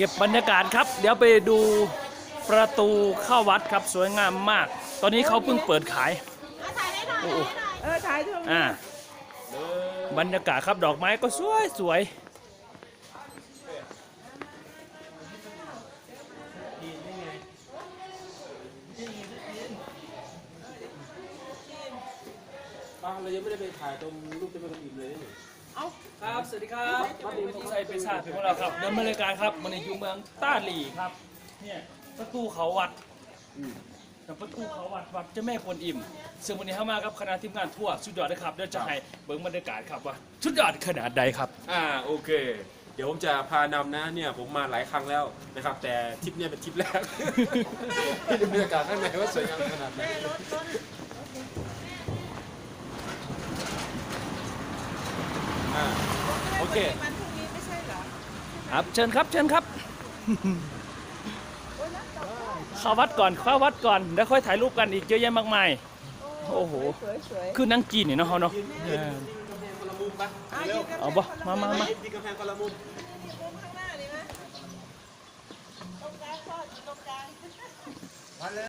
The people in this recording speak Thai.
เก็บบรรยากาศครับ เดี๋ยวไปดูประตูเข้าวัดครับสวยงามมาก ตอนนี้เขาเพิ่งเปิดขายถ่ายให้หน่อยโอ้โหเออถ่ายด้วยอ่าบรรยากาศครับดอกไม้ก็สวยสวยป้าเรายังไม่ได้ไปถ่ายตรงรูปเจ้าแม่กวนอิมเลยนี่ครับ สวัสดีครับวันนี้ผมใส่เป็นชาติเป็นของเราครับเดินมารายการครับมันอยู่เมืองต้าหลีครับ เนี่ยประตูเขาวัดกับประตูเขาวัดวัดเจ้าแม่กวนอิม ซึ่งวันนี้เข้ามาครับคณะทีมงานทั่วสุดยอดนะครับเดี๋ยวจะให้เบิ้งบรรยากาศครับว่าสุดยอดขนาดใดครับ อ่าโอเค เดี๋ยวผมจะพานำนะเนี่ยผมมาหลายครั้งแล้วนะครับ แต่ทริปเนี่ยเป็นทริปแรกให้ดูบรรยากาศข้างในว่าสวยงามขนาดไหนอ่าโอ เคมันพรุ่งนี้ไม่ใช่เหรอครับเชิญครับเชิญครับ เข้าวัดก่อนเข้าวัดก่อนแล้วค่อยถ่ายรูปกันอีกเยอะแยะมากมายโอ้โหสวยสวยคือนังจีนเนี่ยเนาะเขาเนาะเออคนละมุมปะอะยืนกันเอาบ่มามามาที่กำแพงคนละมุมมุมข้างหน้าดีไหมตรงกลางพ่ออยู่ตรงกลาง